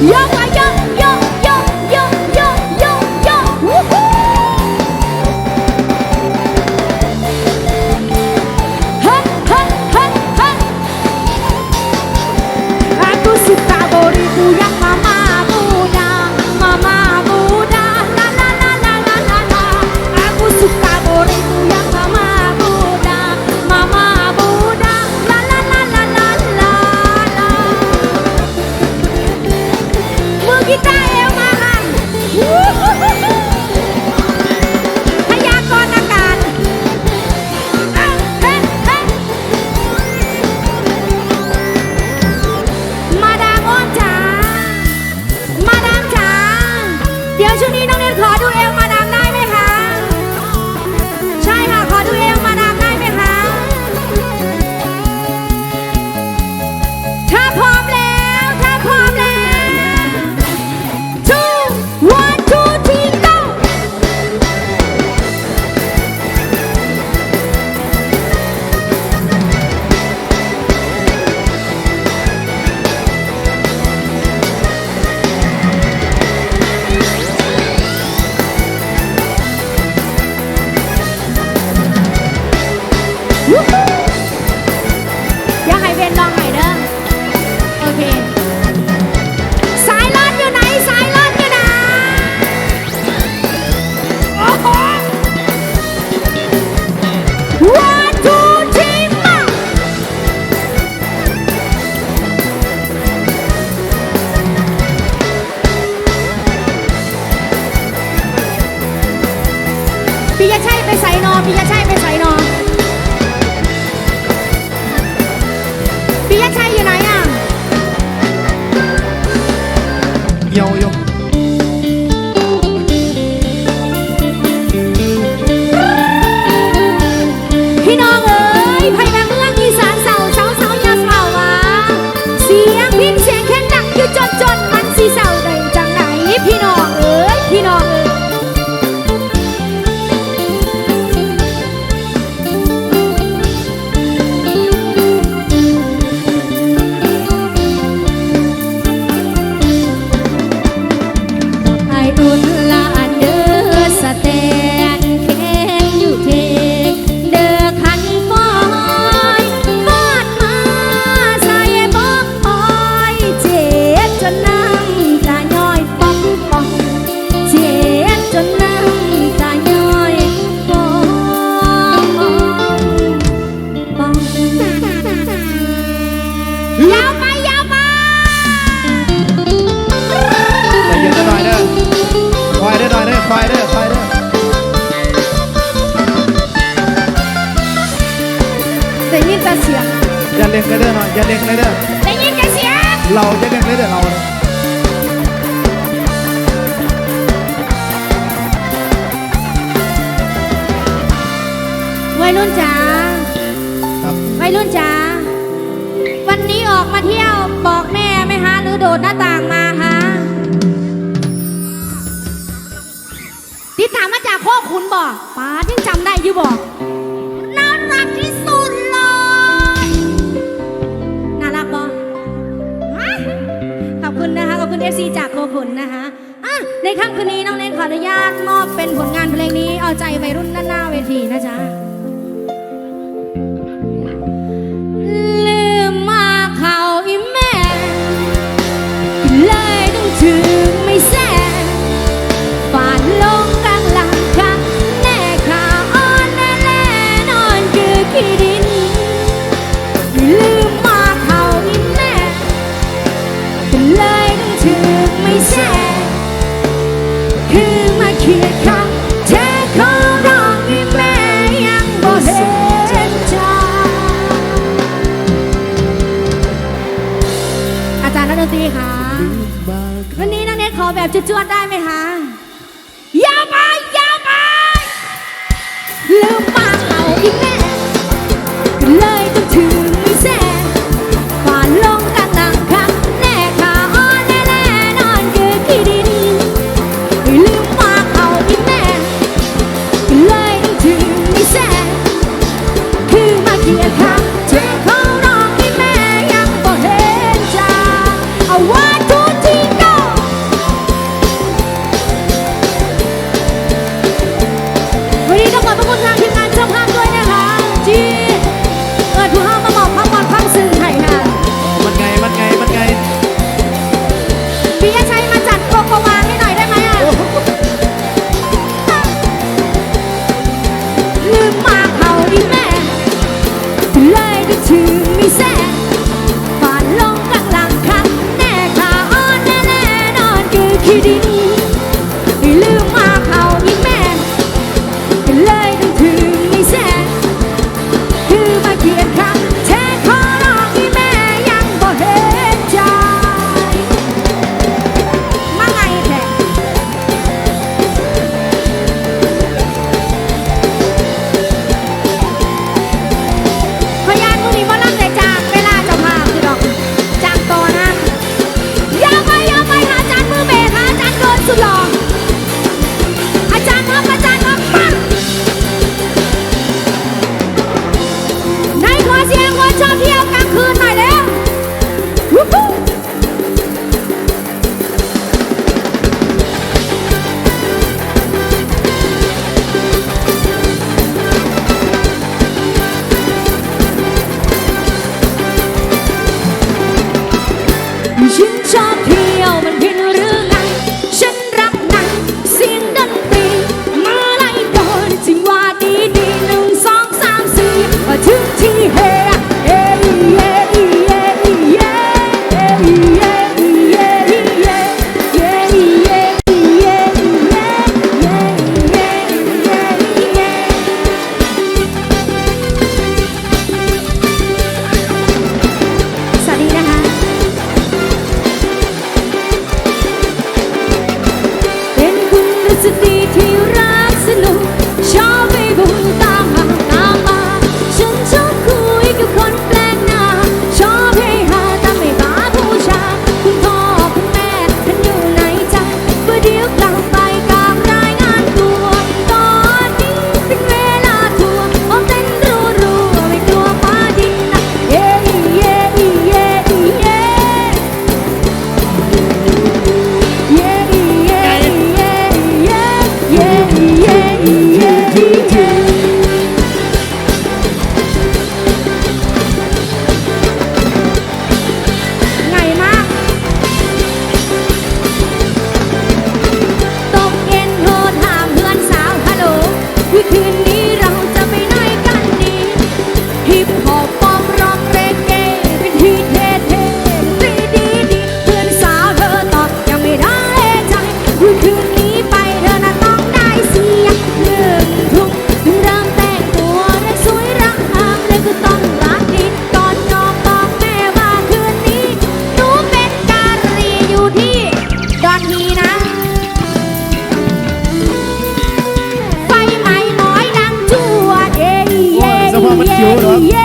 Yum! เดี๋ยวให้เบนลองหน่ยเด้อ โอเค สายรอดอยู่ไหน สายรอดอยู่ไหนโอ้ห one two three มาปิยชัยไปใส่นอปิยชัย ยินตาเสียงอย่าเล็กเลยเด้อหน่อย่าเล็กเลยเด้อได้ยินตาเสียงเราอย่าเล็กเลยเด้อเราเวัยรุ่นจ๋าวัยรุ่นจ๋าวันนี้ออกมาเที่ยวบอกแม่ไหมฮะหรือโดดหน้าต่างมาฮะที่ถามมาจากข้อขุนบอกป้าที่จำได้ยู่บอก ตัวคุณนะคะในค่ำคืนนี้น้องเนนขออนุญาตมอบเป็นผลงานเพลงนี้เอาใจวัยรุ่นด้านหน้าเวทีนะจ๊ะ แบบจวดๆได้ไหมคะยาวไปยาวไปลืม 有了。